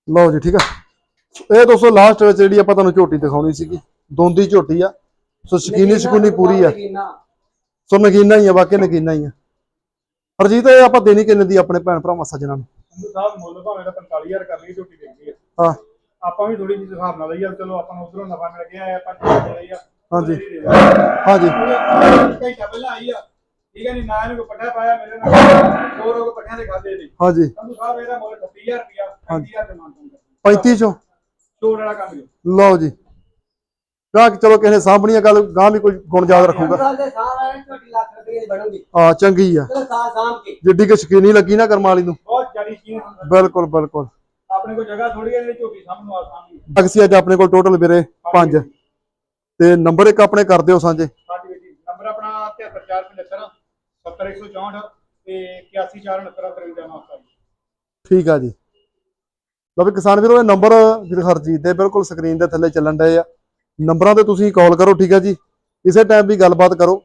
ਲਓ ਜੀ ਠੀਕ ਆ। ਇਹ ਦੋਸਤੋ ਲਾਸਟ ਵਿੱਚ ਜਿਹੜੀ ਆਪਾਂ ਤੁਹਾਨੂੰ ਝੋਟੀ ਦਿਖਾਉਣੀ ਸੀਗੀ ਦੋਂਦੀ ਝੋਟੀ ਆ। ਸੋ ਸ਼ਕੀਨੀ ਸ਼ਕੂਨੀ ਪੂਰੀ ਆ। ਸੋ ਨਗੀਨਾ ਹੀ ਆ ਬਾਕੀ ਨਗੀਨਾ ਹੀ ਆ। ਹਰਜੀਤ ਇਹ ਆਪਾਂ ਦੇਣੀ ਕਿੰਨੇ ਦੀ ਆਪਣੇ ਭੈਣ ਭਰਾਵਾਂ ਸੱਜਣਾ ਨੂੰ? ਸੰਧੂ ਸਾਹਿਬ ਮੁੱਲ ਭਾਵੇਂ ਦਾ 45000 ਕਰ ਲਈ ਝੋਟੀ ਦੇਖਦੀ ਆ। ਹਾਂ। ਆਪਾਂ ਵੀ ਥੋੜੀ ਜਿਹੀ ਹਿਸਾਬ ਨਾਲ ਲਈ ਆ ਚਲੋ ਆਪਾਂ ਨੂੰ ਉਧਰੋਂ ਨਫਾ ਮਿਲ ਗਿਆ ਆਪਾਂ ਚੀਜ਼ ਲਈ ਆ ਹਾਂਜੀ। ਹਾਂਜੀ। ਘੰਟਾ ਪਹਿਲਾਂ ਆਈ ਆ। ਠੀਕ ਹੈ ਨਹੀਂ ਨਾ ਇਹਨੂੰ ਕੋਈ ਪੱਠਾ ਪਾਇਆ ਮੇਰੇ ਨਾਲ ਦੋ ਰੋਗ ਪੱਠਿਆਂ ਦੇ ਖਾਦੇ ਨੇ ਹਾਂਜੀ। ਸੰਧੂ ਸਾਹਿਬ ਇਹਦਾ ਮੁੱਲ 30000 ਰੁਪਿਆ 35000 ਦੇ ਮੰਨ ਦੂੰਗਾ 35 ਚੋਂ। ਛੋੜ ਵਾਲਾ ਕੰਮ ਜੋ ਲਓ ਜੀ। ਗਾਂ ਚਲੋ ਕਿਸੇ ਨੇ ਸਾਂਭਣੀ ਆ ਗੱਲ ਗਾਂ ਵੀ ਕੋਈ ਗੁਣ ਯਾਦ ਰੱਖੂਗਾ। ਸਾਲ ਦੇ ਸਾਲ ਵਾਲੇ ਝੋਟੀ ਲੱਖ ਰੁਪਏ ਦੀ ਬਣੂਗੀ। ਆ ਚੰਗੀ ਆ। ਚਲੋ ਸਾਲ ਸਾਂਭ ਕੇ। ਜਿੱਡੀ ਕਿ ਸ਼ਕੀਨੀ ਲੱਗੀ ਨਾ ਕਰਮ ਵਾਲੀ ਨੂੰ। ਬਹੁਤ ਜ਼ਿਆਦੀ ਬਿਲਕੁਲ ਬਿਲਕੁਲ। ਆਪਣੇ ਕੋਲ ਜਗ੍ਹਾ ਥੋੜੀ ਹੈ ਜਿਹੜੀ ਝੋਟੀ ਸਾਹਮਣੇ ਆਸਾਨੀ ਅਕਸੀ ਅੱਜ ਆਪਣੇ ਕੋਲ ਟੋਟਲ ਵੀਰੇ ਪੰਜ। ਤੇ ਨੰਬਰ ਇੱਕ ਆਪਣੇ ਕਰ ਦਿਓ ਸਾਂਝੇ। ਸਾਡੀ ਵੀਰ ਜੀ ਨੰਬਰ ਆਪਣਾ 73475 70164 ਤੇ 814993 ਦਾ ਮਾਫ ਠੀਕ ਆ ਜੀ। ਲਓ ਵੀ ਕਿਸਾਨ ਵੀਰੋ ਇਹ ਨੰਬਰ ਵੀਰ ਹਰਜੀਤ ਦੇ ਬਿਲਕੁਲ ਸਕਰੀਨ ਦੇ ਥੱਲੇ ਚੱਲਣ ਡਏ ਆ। ਨੰਬਰਾਂ ਤੇ ਤੁਸੀਂ ਕਾਲ ਕਰੋ, ਠੀਕ ਹੈ ਜੀ? ਕਿਸੇ ਟਾਈਮ ਵੀ ਗੱਲਬਾਤ ਕਰੋ।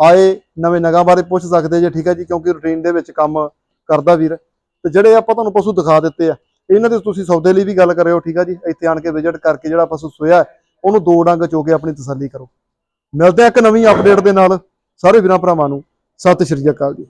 ਆਏ, ਨਵੇਂ ਨਗਾਂ ਬਾਰੇ ਪੁੱਛ ਸਕਦੇ ਜੇ, ਠੀਕ ਹੈ ਜੀ? ਕਿਉਂਕਿ ਰੂਟੀਨ ਦੇ ਵਿੱਚ ਕੰਮ ਕਰਦਾ ਵੀਰ। ਤੇ ਜਿਹੜੇ ਆਪਾਂ ਤੁਹਾਨੂੰ ਪਸ਼ੂ ਦਿਖਾ ਦਿੱਤੇ ਆ, ਇਹਨਾਂ ਦੇ ਤੁਸੀਂ ਸੌਦੇ ਲਈ ਵੀ ਗੱਲ ਕਰਿਓ, ਠੀਕ ਆ ਜੀ? ਇੱਥੇ ਆਣ ਕੇ ਵਿਜ਼ਿਟ ਕਰਕੇ ਜਿਹੜਾ ਪਸ਼ੂ ਸੋਇਆ ਉਹਨੂੰ ਦੋ ਡੰਗ ਚੋ ਕੇ ਆਪਣੀ ਤਸੱਲੀ ਕਰੋ। ਮਿਲਦੇ ਆ ਇੱਕ ਨਵੀਂ ਅਪਡੇਟ ਦੇ ਨਾਲ। ਸਾਰੇ ਵੀਰਾਂ ਭਰਾਵਾਂ ਨੂੰ ਸਤਿ ਸ਼੍ਰੀ ਅਕਾਲ ਜੀ।